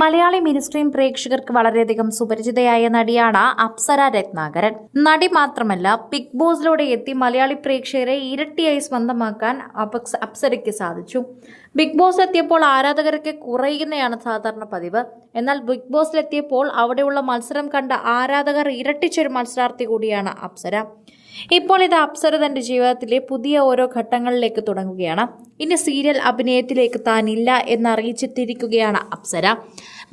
മലയാളി മിനിസ്ട്രീം പ്രേക്ഷകർക്ക് വളരെയധികം സുപരിചിതയായ നടിയാണ് അപ്സര രത്നാകരൻ. നടി മാത്രമല്ല ബിഗ് ബോസിലൂടെ എത്തി മലയാളി പ്രേക്ഷകരെ ഇരട്ടിയായി സ്വന്തമാക്കാൻ അപ്സരയ്ക്ക് സാധിച്ചു. ബിഗ് ബോസ് എത്തിയപ്പോൾ ആരാധകരൊക്കെ കുറയുന്നതാണ് സാധാരണ പതിവ്. എന്നാൽ ബിഗ് ബോസിലെത്തിയപ്പോൾ അവിടെയുള്ള മത്സരം കണ്ട ആരാധകർ ഇരട്ടിച്ചൊരു മത്സരാർത്ഥി കൂടിയാണ് അപ്സര. ഇപ്പോൾ ഇത് അപ്സര തന്റെ ജീവിതത്തിലെ പുതിയ ഓരോ ഘട്ടങ്ങളിലേക്ക് തുടങ്ങുകയാണ്. ഇനി സീരിയൽ അഭിനയത്തിലേക്ക് താനില്ല എന്നറിയിച്ചെത്തിയിരിക്കുകയാണ് അപ്സര.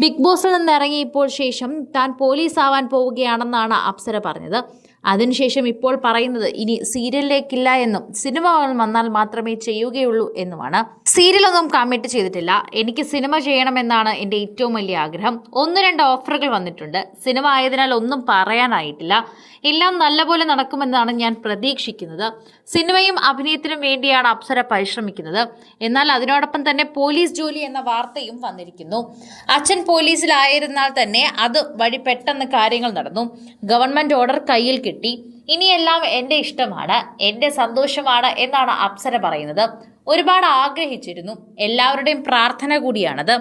ബിഗ് ബോസിൽ നിന്ന് ഇറങ്ങി ഇപ്പോൾ ശേഷം താൻ പോലീസ് ആവാൻ പോവുകയാണെന്നാണ് അപ്സര പറഞ്ഞത്. അതിനുശേഷം ഇപ്പോൾ പറയുന്നത് ഇനി സീരിയലിലേക്കില്ല എന്നും സിനിമ വന്നാൽ മാത്രമേ ചെയ്യുകയുള്ളൂ എന്നുമാണ്. സീരിയലൊന്നും കമ്മിറ്റ് ചെയ്തിട്ടില്ല. എനിക്ക് സിനിമ ചെയ്യണമെന്നാണ് എന്റെ ഏറ്റവും വലിയ ആഗ്രഹം. ഒന്ന് രണ്ട് ഓഫറുകൾ വന്നിട്ടുണ്ട്. സിനിമ ആയതിനാൽ ഒന്നും പറയാനായിട്ടില്ല. എല്ലാം നല്ലപോലെ നടക്കുമെന്നാണ് ഞാൻ പ്രതീക്ഷിക്കുന്നത്. സിനിമയും അഭിനയത്തിനും വേണ്ടിയാണ് അപ്സര പരിശ്രമിക്കുന്നത്. എന്നാൽ അതിനോടൊപ്പം തന്നെ പോലീസ് ജോലി എന്ന വാർത്തയും വന്നിരിക്കുന്നു. അച്ഛൻ പോലീസിലായിരുന്നാൽ തന്നെ അത് വഴി പെട്ടെന്ന് കാര്യങ്ങൾ നടന്നു. ഗവൺമെന്റ് ഓർഡർ കയ്യിൽ കിട്ടി. ഇനിയെല്ലാം എന്റെ ഇഷ്ടമാണ് എന്റെ സന്തോഷമാണ് എന്നാണ് അപ്സര പറയുന്നത്. ഒരുപാട് ആഗ്രഹിച്ചിരുന്നു എല്ലാവരുടെയും പ്രാർത്ഥന കൂടിയാണത്.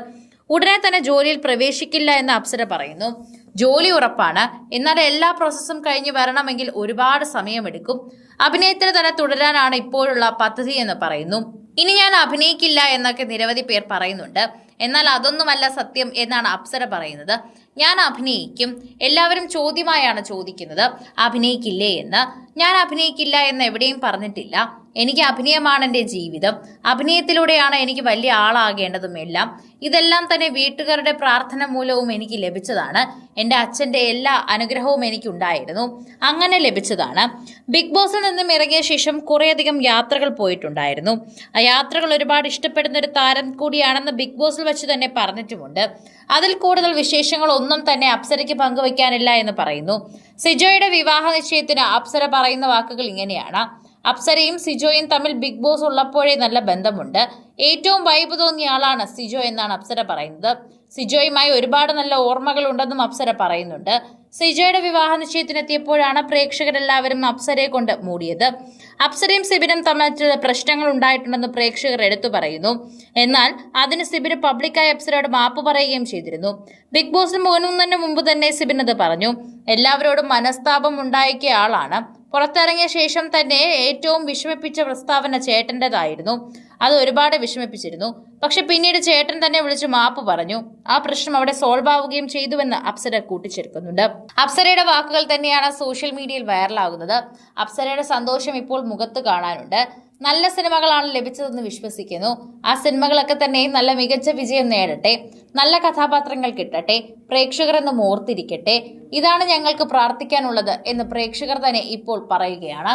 ഉടനെ തന്നെ ജോലിയിൽ പ്രവേശിക്കില്ല എന്ന് അപ്സര പറയുന്നു. ജോലി ഉറപ്പാണ് എന്നാൽ എല്ലാ പ്രോസസ്സും കഴിഞ്ഞ് വരണമെങ്കിൽ ഒരുപാട് സമയമെടുക്കും. അഭിനയത്തിന് തന്നെ തുടരാനാണ് ഇപ്പോഴുള്ള പദ്ധതി എന്ന് പറയുന്നു. ഇനി ഞാൻ അഭിനയിക്കില്ല എന്നൊക്കെ നിരവധി പേർ പറയുന്നുണ്ട്. എന്നാൽ അതൊന്നുമല്ല സത്യം എന്നാണ് അപ്സര പറയുന്നത്. ഞാൻ അഭിനയിക്കും. എല്ലാവരും ചോദ്യമായാണ് ചോദിക്കുന്നത്. അഭിനയിക്കില്ലേ എന്ന്. ഞാൻ അഭിനയിക്കില്ല എന്ന് എവിടെയും പറഞ്ഞിട്ടില്ല. എനിക്ക് അഭിനയമാണ് എന്റെ ജീവിതം. അഭിനയത്തിലൂടെയാണ് എനിക്ക് വലിയ ആളാകേണ്ടതും എല്ലാം. ഇതെല്ലാം തന്നെ വീട്ടുകാരുടെ പ്രാർത്ഥന മൂലവും എനിക്ക് ലഭിച്ചതാണ്. എന്റെ അച്ഛന്റെ എല്ലാ അനുഗ്രഹവും എനിക്കുണ്ടായിരുന്നു. അങ്ങനെ ലഭിച്ചതാണ്. ബിഗ് ബോസിൽ നിന്നും ഇറങ്ങിയ ശേഷം കുറേയധികം യാത്രകൾ പോയിട്ടുണ്ടായിരുന്നു. ആ യാത്രകൾ ഒരുപാട് ഇഷ്ടപ്പെടുന്ന ഒരു താരം കൂടിയാണെന്ന് ബിഗ് ബോസിൽ വെച്ച് തന്നെ പറഞ്ഞിട്ടുമുണ്ട്. അതിൽ കൂടുതൽ വിശേഷങ്ങളൊന്നും തന്നെ അപ്സരയ്ക്ക് പങ്കുവയ്ക്കാനില്ല എന്ന് പറയുന്നു. സിജോയുടെ വിവാഹ നിശ്ചയത്തിന് അപ്സര പറയുന്ന വാക്കുകൾ ഇങ്ങനെയാണ്. അപ്സരയും സിജോയും തമ്മിൽ ബിഗ് ബോസ് ഉള്ളപ്പോഴേ നല്ല ബന്ധമുണ്ട്. ഏറ്റവും വൈബ് തോന്നിയ ആളാണ് സിജോ എന്നാണ് അപ്സര പറയുന്നത്. സിജോയുമായി ഒരുപാട് നല്ല ഓർമ്മകൾ ഉണ്ടെന്നും അപ്സര പറയുന്നുണ്ട്. സിജോയുടെ വിവാഹ നിശ്ചയത്തിനെത്തിയപ്പോഴാണ് പ്രേക്ഷകരെല്ലാവരും അപ്സരയെ കൊണ്ട് മൂടിയത്. അപ്സരയും സിബിനും തമ്മിൽ പ്രശ്നങ്ങൾ ഉണ്ടായിട്ടുണ്ടെന്ന് പ്രേക്ഷകർ എടുത്തു പറയുന്നു. എന്നാൽ അതിന് സിബിന് പബ്ലിക്കായി അപ്സരയോട് മാപ്പ് പറയുകയും ചെയ്തിരുന്നു. ബിഗ് ബോസിന് പോകുന്നതിന് മുമ്പ് തന്നെ സിബിൻ അത് പറഞ്ഞു. എല്ലാവരോടും മനസ്താപം ഉണ്ടാക്കിയ ആളാണ്. പുറത്തിറങ്ങിയ ശേഷം തന്നെ ഏറ്റവും വിഷമിപ്പിച്ച പ്രസ്താവന ചേട്ടന്റെതായിരുന്നു. അത് ഒരുപാട് വിഷമിപ്പിച്ചിരുന്നു. പക്ഷെ പിന്നീട് ചേട്ടൻ തന്നെ വിളിച്ച് മാപ്പ് പറഞ്ഞു. ആ പ്രശ്നം അവിടെ സോൾവ് ആവുകയും ചെയ്തുവെന്ന് അപ്സര കൂട്ടിച്ചേർക്കുന്നുണ്ട്. അപ്സരയുടെ വാക്കുകൾ തന്നെയാണ് സോഷ്യൽ മീഡിയയിൽ വൈറലാകുന്നത് അപ്സരയുടെ സന്തോഷം ഇപ്പോൾ മുഖത്ത് കാണാനുണ്ട്. നല്ല സിനിമകളാണ് ലഭിച്ചതെന്ന് വിശ്വസിക്കുന്നു. ആ സിനിമകളൊക്കെ തന്നെ നല്ല മികച്ച വിജയം നേടട്ടെ. നല്ല കഥാപാത്രങ്ങൾ കിട്ടട്ടെ. പ്രേക്ഷകർ എന്ന് ഓർത്തിരിക്കട്ടെ ഇതാണ് ഞങ്ങൾക്ക് പ്രാർത്ഥിക്കാനുള്ളത് എന്ന് പ്രേക്ഷകർ തന്നെ ഇപ്പോൾ പറയുകയാണ്.